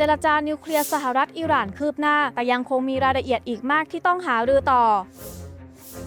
เจรจานิวเคลียร์สหรัฐอิหร่านคืบหน้า แต่ยังคงมีรายละเอียดอีกมากที่ต้องหารือต่อ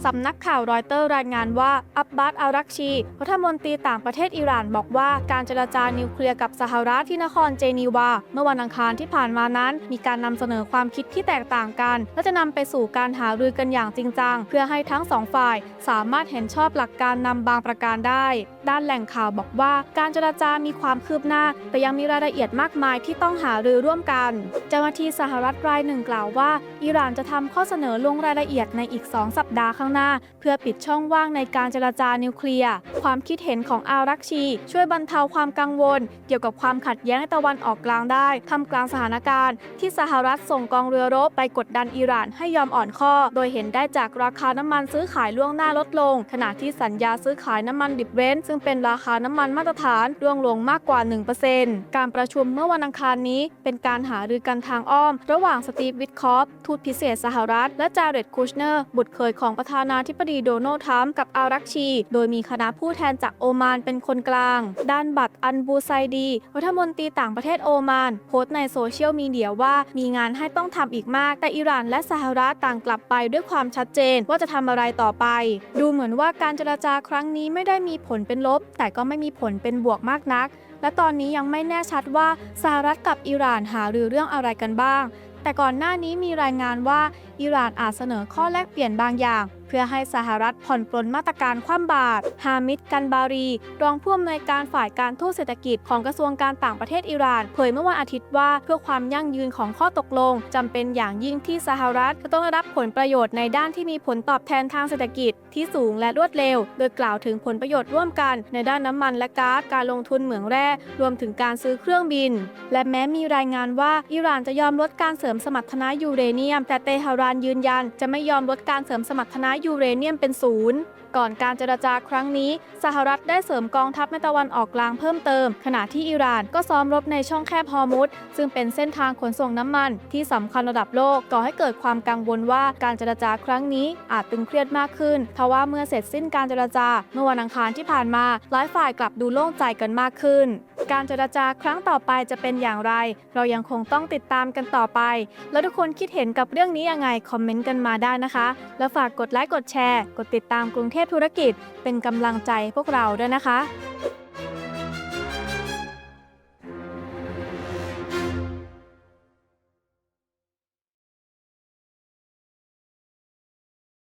สำนักข่าวรอยเตอร์รายงานว่า อับบาสอารักชี รัฐมนตรีต่างประเทศอิหร่านบอกว่าการเจรจานิวเคลียร์กับสหรัฐที่นครเจนีวา เมื่อวันอังคารที่ผ่านมานั้น มีการนำเสนอความคิดที่แตกต่างกัน และจะนำไปสู่การหารือกันอย่างจริงจัง เพื่อให้ทั้งสองฝ่าย สามารถเห็นชอบหลักการนำบางประการได้ ด้านแหล่งข่าวบอกว่าการเจรจามีความคืบหน้า แต่ยังมีรายละเอียดมากมายที่ต้องหารือร่วมกัน เจ้าหน้าที่สหรัฐรายหนึ่งกล่าวว่า อิหร่านจะทำข้อเสนอลงรายละเอียดในอีก 2 สัปดาห์ข้างหน้า เพื่อปิดช่องว่างในการเจรจานิวเคลียร์ ความคิดเห็นของอารักชี ช่วยบรรเทาความกังวล เกี่ยวกับความขัดแย้งในตะวันออกกลางได้ทำกลางสถานการณ์ ที่สหรัฐส่งกองเรือรบไปกดดันอิหร่านให้ยอมอ่อนข้อ โดยเห็นได้จากราคาน้ำมันซื้อขายล่วงหน้าลดลง ขณะที่สัญญาซื้อขายน้ำมันดิบเบรนท์ซึ่งเป็นราคาน้ำมันมาตรฐานร่วงลงมากกว่า 1%การประชุมเมื่อวันอังคารนี้ เป็นการหารือกันทางอ้อม ระหว่างสตีฟวิทคอฟทูตพิเศษสหรัฐ และจาเร็ดคูชเนอร์ บุตรเคยของประธานาธิบดีโดนัลด์ทรัมป์กับอารักชี โดยมีคณะผู้แทนจากโอมานเป็นคนกลาง ด้านบัตรอันบูไซดีรัฐมนตรีต่างประเทศโอมาน โพสต์ในโซเชียลมีเดียว่ามีงานให้ต้องทำอีกมาก แต่อิหร่านและสหรัฐต่างกลับไปด้วยความชัดเจนว่าจะทำอะไรต่อไป ดูเหมือนว่าการเจรจาครั้งนี้ไม่ได้มีผลเป็นลบ แต่ก็ไม่มีผลเป็นบวกมากนักและตอนนี้ยังไม่แน่ชัดว่าสหรัฐกับอิหร่านหารือเรื่องอะไรกันบ้าง แต่ก่อนหน้านี้มีรายงานว่าอิหร่านอาจเสนอข้อแลกเปลี่ยนบางอย่าง พื่อให้สหรัฐผ่อนปลนมาตรการคว่ำบาตรฮามิดกันบารี รองผู้อำนวยการฝ่ายการทูตเศรษฐกิจของกระทรวงการต่างประเทศอิหร่านเผยเมื่อวันอาทิตย์ว่าเพื่อความยั่งยืนของข้อตกลงจำเป็นอย่างยิ่งที่สหรัฐจะต้องได้รับผลประโยชน์ในด้านที่มีผลตอบแทนทางเศรษฐกิจที่สูงและรวดเร็ว โดยกล่าวถึงผลประโยชน์ร่วมกันในด้านน้ำมันและก๊าซการลงทุนเหมืองแร่รวมถึงการซื้อเครื่องบิน และแม้มีรายงานว่าอิหร่านจะยอมลดการเสริมสมรรถนะยูเรเนียม แต่เตหะรานยืนยัน จะไม่ยอมลดการเสริมสมรรถนะยูเรเนียมเป็นศูนย์ก่อนการเจรจาครั้งนี้ สหรัฐได้เสริมกองทัพในตะวันออกกลางเพิ่มเติม ขณะที่อิหร่านก็ซ้อมรบในช่องแคบฮอร์มุสซึ่งเป็นเส้นทางขนส่งน้ำมัน ที่สำคัญระดับโลกก่อให้เกิดความกังวลว่าการเจรจาครั้งนี้อาจตึงเครียดมากขึ้นทว่าเมื่อเสร็จสิ้นการเจรจาเมื่อวันอังคารที่ผ่านมาหลายฝ่ายกลับดูโล่งใจกันมากขึ้น การเจรจาครั้งต่อไปจะเป็นอย่างไร เรายังคงต้องติดตามกันต่อไป แล้วทุกคนคิดเห็นกับเรื่องนี้ยังไง คอมเมนต์กันมาได้นะคะ แล้วฝากกดไลค์กดแชร์ กดติดตามกรุงเทพธุรกิจ เป็นกำลังใจพวกเราด้วยนะคะ